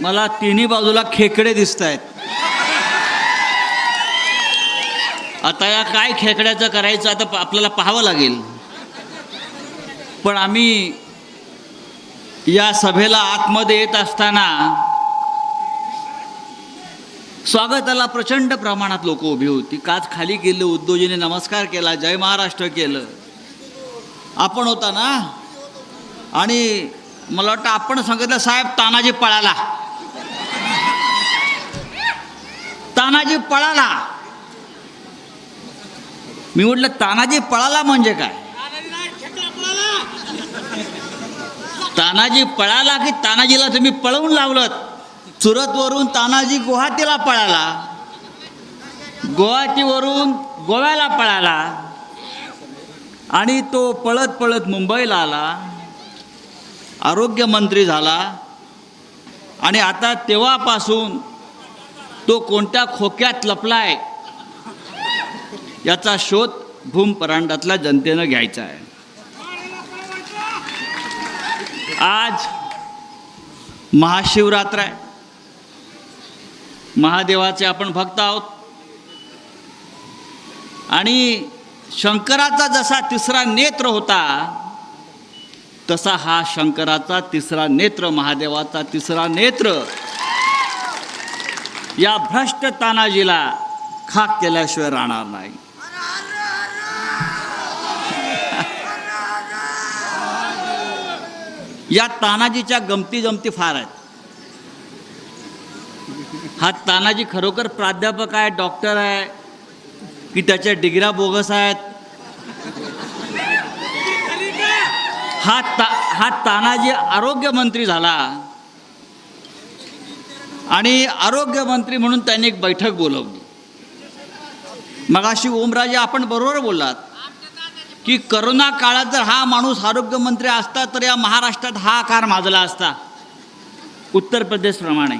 मला तिन्ही बाजूला खेकडे दिसत आहेत आता या काय खेकड्याचं करायचं आता आपल्याला पाहावं लागेल. पण आम्ही या सभेला आतमध्ये येत असताना स्वागताला प्रचंड प्रमाणात लोक उभी होती. काच खाली गेले उद्योजीने नमस्कार केला जय महाराष्ट्र केलं. आपण होता ना? आणि मला वाटतं आपण सांगितलं साहेब तानाजी पळाला. तानाजी पळाला. मी म्हटलं तानाजी पळाला म्हणजे काय? तानाजी पळाला की तानाजीला तुम्ही पळवून लावलं सुरतवरून तानाजी गुवाहाटीला पळाला. गुवाहाटीवरून गोव्याला पळाला. आणि तो पळत पळत मुंबईला आला. आरोग्यमंत्री झाला. आणि आता तेव्हापासून तो कोणत्या खोक्यात लपलाय? याचा शोध भूम परांडातल्या जनतेनं घ्यायचा आहे. आज महाशिवरात्र आहे. महादेवाचे आपण भक्त आहोत. आणि शंकराचा जसा तिसरा नेत्र होता तसा हा शंकराचा तिसरा नेत्र महादेवाचा तिसरा नेत्र या भ्रष्ट तानाजीला खाक केल्याशिवाय राहणार नाही. या तानाजीच्या गमती जमती फार आहेत. हा तानाजी खरोखर प्राध्यापक आहे डॉक्टर आहे की त्याच्या डिग्र्या बोगस आहेत. हा ता हा तानाजी आरोग्यमंत्री झाला. आणि आरोग्यमंत्री म्हणून त्यांनी एक बैठक बोलवली. मगाशी ओमराजे आपण बरोबर बोललात की करोना काळात जर हा माणूस आरोग्यमंत्री असता तर या महाराष्ट्रात हा आकार माजला असता. उत्तर प्रदेशप्रमाणे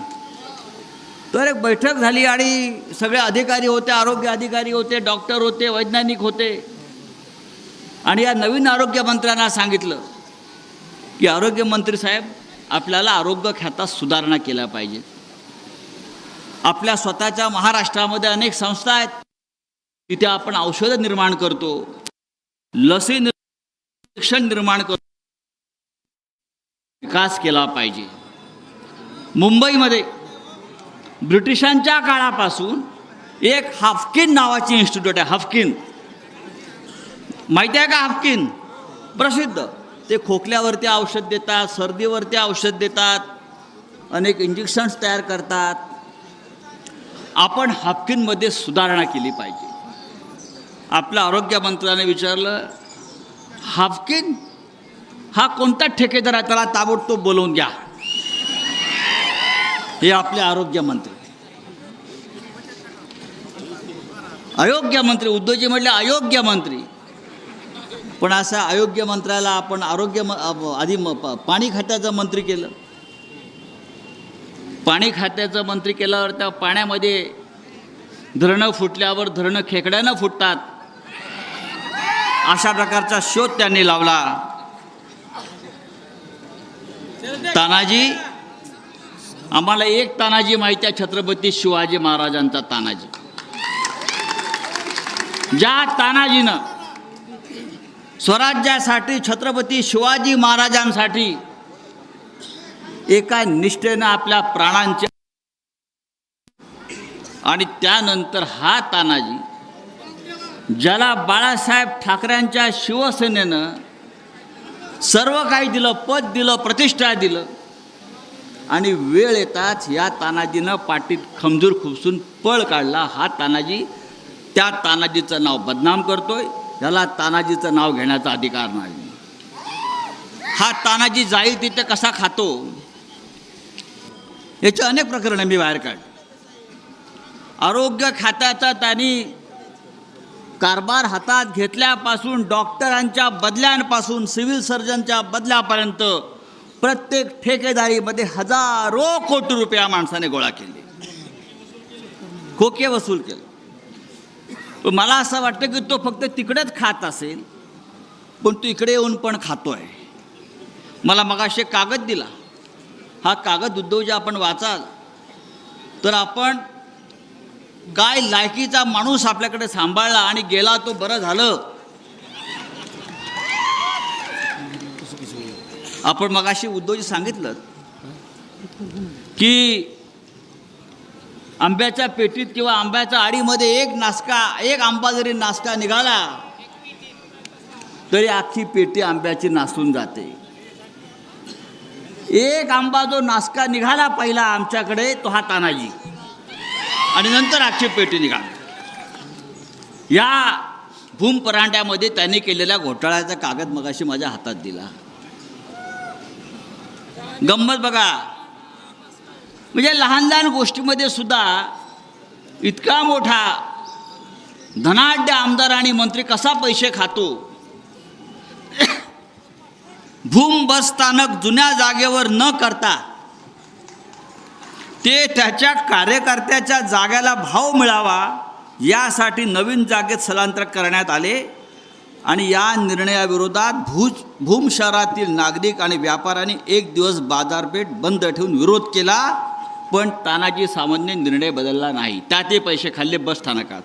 तर एक बैठक झाली आणि सगळे अधिकारी होते आरोग्य अधिकारी होते डॉक्टर होते वैज्ञानिक होते. आणि या नवीन आरोग्यमंत्र्यांना सांगितलं की आरोग्यमंत्री साहेब आपल्याला आरोग्य खात्यात सुधारणा केल्या पाहिजे आपल्या स्वतःच्या महाराष्ट्रामध्ये अनेक संस्था आहेत. तिथे आपण औषधं निर्माण करतो. लसी शिक्षण निर्माण करतो विकास केला पाहिजे. मुंबईमध्ये ब्रिटिशांच्या काळापासून एक हाफकिन नावाची इन्स्टिट्यूट आहे हाफकिन. माहिती आहे का हाफकिन? प्रसिद्ध. ते खोकल्यावरती औषध देतात सर्दीवरती औषध देतात अनेक इंजेक्शन्स तयार करतात. आपण हाफकिनमध्ये सुधारणा केली पाहिजे. आपल्या आरोग्यमंत्र्याने विचारलं हाफकिन हा कोणता ठेकेदार आहे? त्याला ताबडतोब बोलवून घ्या. हे आपले आरोग्यमंत्री अयोग्य मंत्री उद्योजी म्हटले अयोग्य मंत्री. पण असा अयोग्य मंत्र्याला आपण आरोग्य म- आधी म- प- पाणी खात्याचं मंत्री केलं. पाणी खात्याचं मंत्री केल्यावर त्या पाण्यामध्ये धरणं फुटल्यावर धरणं खेकड्यानं फुटतात. अशा प्रकारचा शोध त्यांनी लावला. तानाजी आम्हाला एक तानाजी माहिती आहे छत्रपती शिवाजी महाराजांचा तानाजी. ज्या तानाजीनं स्वराज्यासाठी छत्रपती शिवाजी महाराजांसाठी एका निष्ठेनं आपल्या प्राणांच्या आणि त्यानंतर हा तानाजी ज्याला बाळासाहेब ठाकरेंच्या शिवसेनेनं सर्व काही दिलं पद दिलं प्रतिष्ठा दिलं आणि वेळ येताच या तानाजीनं पाठीत खमजूर खुपसून पळ काढला. हा तानाजी त्या तानाजीचं नाव बदनाम करतोय. याला तानाजीचं नाव घेण्याचा अधिकार नाही. हा तानाजी जाईल तिथे कसा खातो? याचे अनेक प्रकरणं मी बाहेर काढ आरोग्य खात्याचा त्यांनी कारभार हातात घेतल्यापासून डॉक्टरांच्या बदल्यांपासून सिव्हिल सर्जनच्या बदल्यापर्यंत प्रत्येक ठेकेदारीमध्ये हजारो कोटी रुपये या माणसाने गोळा केले. खोके वसूल केले. मला असं वाटतं की तो फक्त तिकडेच खात असेल पण तो इकडे येऊन पण खातोय. मला मगाशी कागद दिला. हा कागद उद्धव जे आपण वाचाल तर आपण काय लायकीचा माणूस आपल्याकडे सांभाळला आणि गेला तो बरं झालं? आपण मगाशी उद्धवजी सांगितलं की आंब्याच्या पेटीत किंवा आंब्याच्या आडीमध्ये एक नासका एक आंबा जरी नासका निघाला तरी अख्खी पेटी आंब्याची नासून जाते. एक आंबा जो नासका निघाला पहिला आमच्याकडे तो हा तानाजी. आणि नंतर अख्खी पेटी निघाली. या भूम परांड्यामध्ये त्यांनी केलेल्या घोटाळ्याचा कागद मगाशी माझ्या हातात दिला. गंमत बघा. म्हणजे लहान लहान गोष्टीमध्ये सुद्धा इतका मोठा धनाढ्य आमदार आणि मंत्री कसा पैसे खातो भूम बस स्थानक जुन्या जागेवर न करता ते त्याच्या कार्यकर्त्याच्या जाग्याला भाव मिळावा यासाठी नवीन जागेत स्थलांतर करण्यात आले आणि या निर्णयाविरोधात भूज भूम शहरातील नागरिक आणि व्यापाऱ्यांनी एक दिवस बाजारपेठ बंद ठेवून विरोध केला पण तानाजी सामान्य निर्णय बदलला नाही. त्या ते पैसे खाल्ले बस स्थानकात.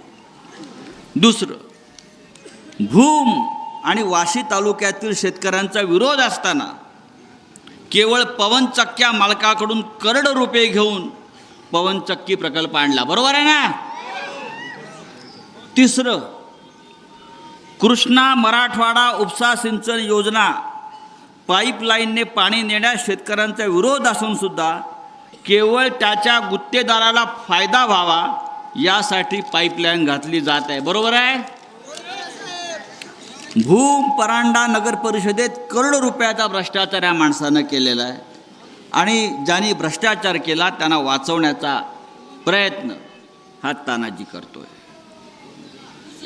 दुसरं भूम आणि वाशी तालुक्यातील शेतकऱ्यांचा विरोध असताना केवळ पवनचक्क्या मालकाकडून करड रुपये घेऊन पवनचक्की प्रकल्प आणला. बरोबर आहे ना? तिसरं कृष्णा मराठवाडा उपसा सिंचन योजना पाईपलाईनने पाणी नेण्यास शेतकऱ्यांचा विरोध असून सुद्धा केवळ त्याच्या गुत्तेदाराला फायदा व्हावा यासाठी पाईपलाईन घातली जात आहे. बरोबर आहे? भूम परांडा नगर परिषदेत करोड रुपयाचा भ्रष्टाचार या माणसानं केलेला आहे. आणि ज्यांनी भ्रष्टाचार केला त्यांना वाचवण्याचा प्रयत्न हा तानाजी करतोय.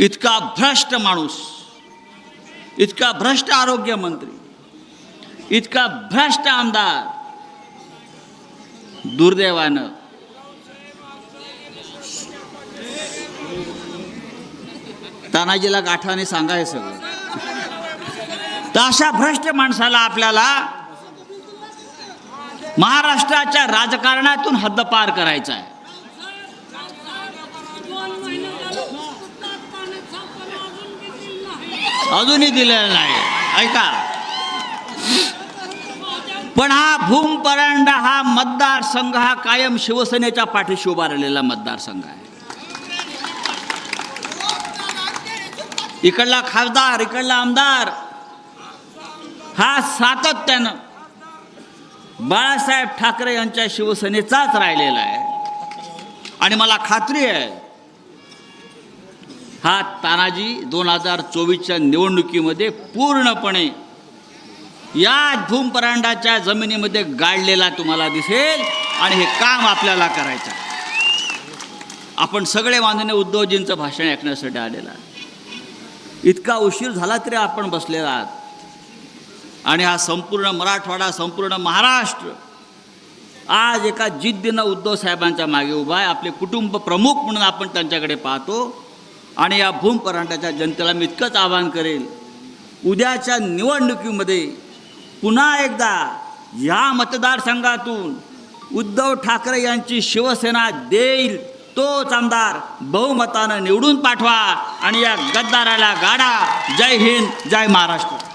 इतका भ्रष्ट माणूस इतका भ्रष्ट आरोग्यमंत्री इतका भ्रष्ट आमदार दुर्दैवानं तानाजीला गाठाने सांगा हे सगळं. तर अशा भ्रष्ट माणसाला आपल्याला महाराष्ट्राच्या राजकारणातून हद्दपार करायचा आहे. अजूनही दिलेलं नाही. ऐका. पण हा भूम परांडा हा मतदारसंघ हा कायम शिवसेनेच्या पाठीशी उभा राहिलेला मतदारसंघ आहे. इकडला खासदार इकडला आमदार. हा सातत्यानं बाळासाहेब ठाकरे यांच्या शिवसेनेचाच राहिलेला आहे. आणि मला खात्री आहे हा तानाजी दोन हजार चोवीसच्या निवडणुकीमध्ये पूर्णपणे या धूमपरांडाच्या जमिनीमध्ये गाडलेला तुम्हाला दिसेल आणि हे काम आपल्याला करायचं आपण सगळे माननीय उद्धवजींचं भाषण ऐकण्यासाठी आलेला आहे. इतका उशीर झाला तरी आपण बसलेला आहात. आणि हा संपूर्ण मराठवाडा संपूर्ण महाराष्ट्र आज एका जिद्दीनं उद्धव साहेबांच्या मागे उभा आहे. आपले कुटुंब प्रमुख म्हणून आपण त्यांच्याकडे पाहतो. आणि या भूमपरांडाच्या जनतेला मी इतकंच आवाहन करेल उद्याच्या निवडणुकीमध्ये पुन्हा एकदा ह्या मतदारसंघातून उद्धव ठाकरे यांची शिवसेना देईल तोच आमदार बहुमतानं निवडून पाठवा. आणि या गद्दाराला गाडा. जय हिंद जय महाराष्ट्र.